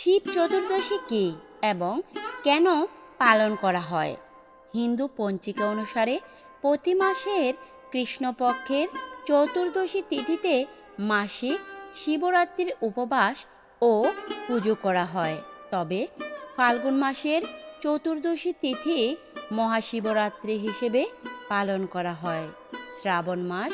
শিব চতুর্দশী কী এবং কেন পালন করা হয়? হিন্দু পঞ্জিকা অনুসারে প্রতি মাসের কৃষ্ণপক্ষের চতুর্দশী তিথিতে মাসিক শিবরাত্রির উপবাস ও পুজো করা হয়। তবে ফাল্গুন মাসের চতুর্দশী তিথি মহাশিবরাত্রি হিসেবে পালন করা হয়। শ্রাবণ মাস,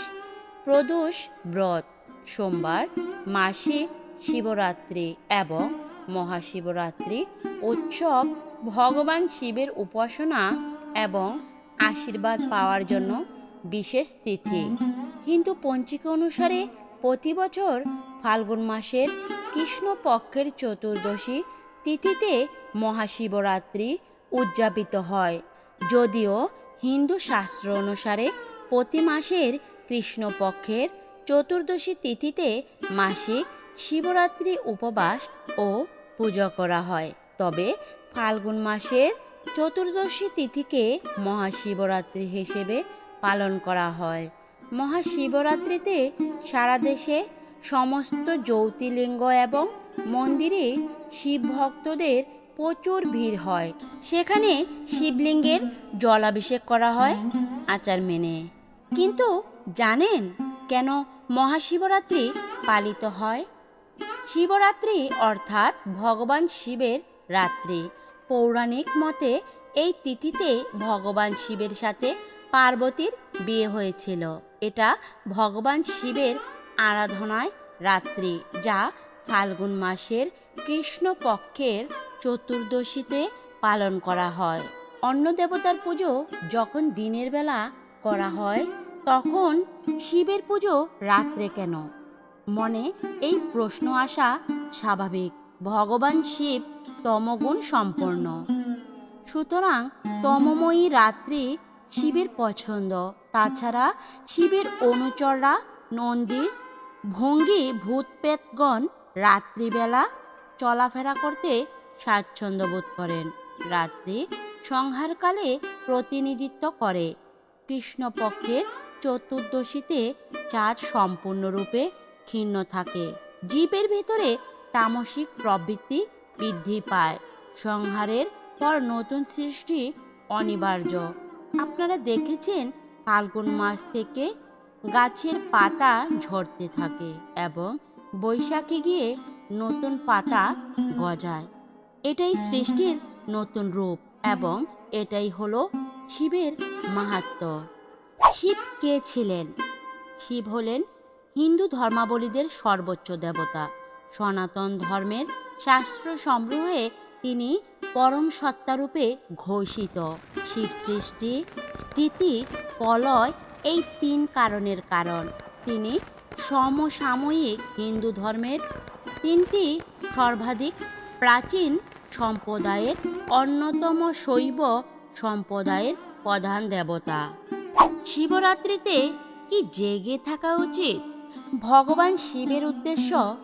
প্রদোষ ব্রত, সোমবার মাসিক শিবরাত্রি এবং মহাশিবরাত্রি, উৎসব, ভগবান শিবের উপাসনা এবং আশীর্বাদ পাওয়ার জন্য বিশেষ তিথি। হিন্দু পঞ্জিকা অনুসারে প্রতি বছর ফাল্গুন মাসের কৃষ্ণপক্ষের চতুর্দশী তিথিতে মহাশিবরাত্রি উদযাপিত হয়। যদিও হিন্দু শাস্ত্র অনুসারে প্রতি মাসের কৃষ্ণপক্ষের চতুর্দশী তিথিতে মাসিক শিবরাত্রি উপবাস ও পূজা করা হয়। তবে ফাল্গুন মাসের চতুর্দশী তিথিকে মহাশিবরাত্রি হিসেবে পালন করা হয়। মহাশিবরাত্রিতে সারা দেশে সমস্ত জ্যোতির্লিঙ্গ এবং মন্দিরে শিব ভক্তদের প্রচুর ভিড় হয়। সেখানে শিবলিঙ্গের জলাভিষেক করা হয় আচার মেনে। কিন্তু জানেন কেন মহাশিবরাত্রি পালিত হয়? শিবরাত্রি অর্থাৎ ভগবান শিবের রাত্রি। পৌরাণিক মতে এই তিথিতে ভগবান শিবের সাথে পার্বতীর বিয়ে হয়েছিল। এটা ভগবান শিবের আরাধনায় রাত্রি, যা ফাল্গুন মাসের কৃষ্ণপক্ষের চতুর্দশীতে পালন করা হয়। অন্য দেবতার পুজো যখন দিনের বেলা করা হয়, তখন শিবের পুজো রাত্রে কেন? মনে এই প্রশ্ন আসা স্বাভাবিক। ভগবান শিব তমগুণ সম্পন্ন সুতরাং তমময়ী রাত্রি শিবের পছন্দ। তাছাড়া শিবের অনুচররা নন্দী, ভঙ্গি ভূতপেতগণ রাত্রিবেলা চলাফেরা করতে স্বাচ্ছন্দ্য বোধ করেন। রাত্রি সংহারকালে প্রতিনিধিত্ব করে। কৃষ্ণপক্ষের চতুর্দশীতে চাঁদ সম্পূর্ণরূপে ক্ষীণ থাকে। জীবের ভেতরে তামসিক প্রবৃত্তি বৃদ্ধি পায়। সংহারের পর নতুন সৃষ্টি অনিবার্য। আপনারা দেখেছেন, ফাল্গুন মাস থেকে গাছের পাতা ঝরতে থাকে এবং বৈশাখে গিয়ে নতুন পাতা গজায়। এটাই সৃষ্টির নতুন রূপ এবং এটাই হলো শিবের মাহাত্ম্য। শিব কে ছিলেন? শিব হলেন হিন্দু ধর্মাবলীদের সর্বোচ্চ দেবতা। সনাতন ধর্মের শাস্ত্র সংগ্রহে তিনি পরম সত্তারূপে ঘোষিত। শিব সৃষ্টি, স্থিতি, প্রলয় এই তিন কারণের কারণ। তিনি সমসাময়িক হিন্দু ধর্মের তিনটি সর্বাধিক প্রাচীন সম্প্রদায়ের অন্যতম শৈব সম্প্রদায়ের প্রধান দেবতা। শিবরাত্রিতে কি জেগে থাকা উচিত? ভগবান শিবের উদ্দেশ্য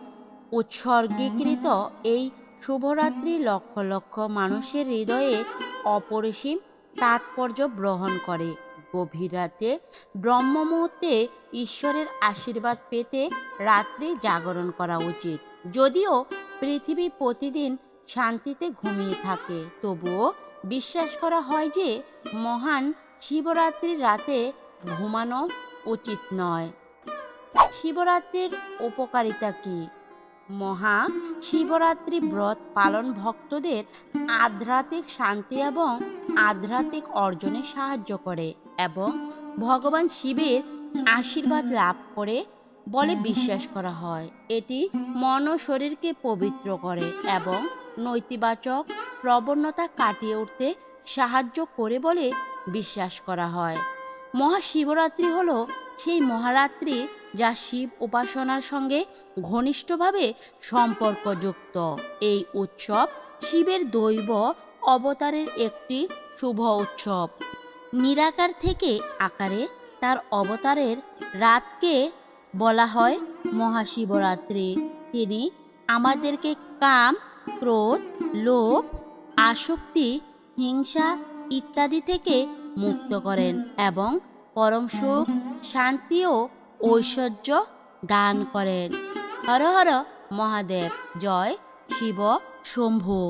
উৎসর্গীকৃত এই শুভরাত্রি লক্ষ লক্ষ মানুষের হৃদয়ে অপরিসীম তাৎপর্য গ্রহণ করে। গভীর রাতে ব্রহ্ম মুহূর্তে ঈশ্বরের আশীর্বাদ পেতে রাত্রি জাগরণ করা উচিত। যদিও পৃথিবী প্রতিদিন শান্তিতে ঘুমিয়ে থাকে, তবুও বিশ্বাস করা হয় যে মহান শিবরাত্রির রাতে ঘুমানো উচিত নয়। শিবরাত্রির উপকারিতা কী? মহা শিবরাত্রি ব্রত পালন ভক্তদের আধ্যাত্মিক শান্তি এবং আধ্যাত্মিক অর্জনে সাহায্য করে এবং ভগবান শিবের আশীর্বাদ লাভ করে বলে বিশ্বাস করা হয়। এটি মন ও শরীরকে পবিত্র করে এবং নৈতিবাচক প্রবণতা কাটিয়ে উঠতে সাহায্য করে বলে বিশ্বাস করা হয়। মহাশিবরাত্রি হলো সেই মহারাত্রি যা শিব উপাসনার সঙ্গে ঘনিষ্ঠভাবে সম্পর্কযুক্ত। এই উৎসব শিবের দৈব অবতারের একটি শুভ উৎসব। নিরাকার থেকে আকারে তার অবতারের রাতকে বলা হয় মহাশিবরাত্রি। তিনি আমাদেরকে কাম, ক্রোধ, লোভ, আসক্তি, হিংসা ইত্যাদি থেকে মুক্ত করেন এবং পরম সুখ শান্তি ও ঐশ্বর্য দান করেন। হর হর মহাদেব জয় শিব শম্ভু।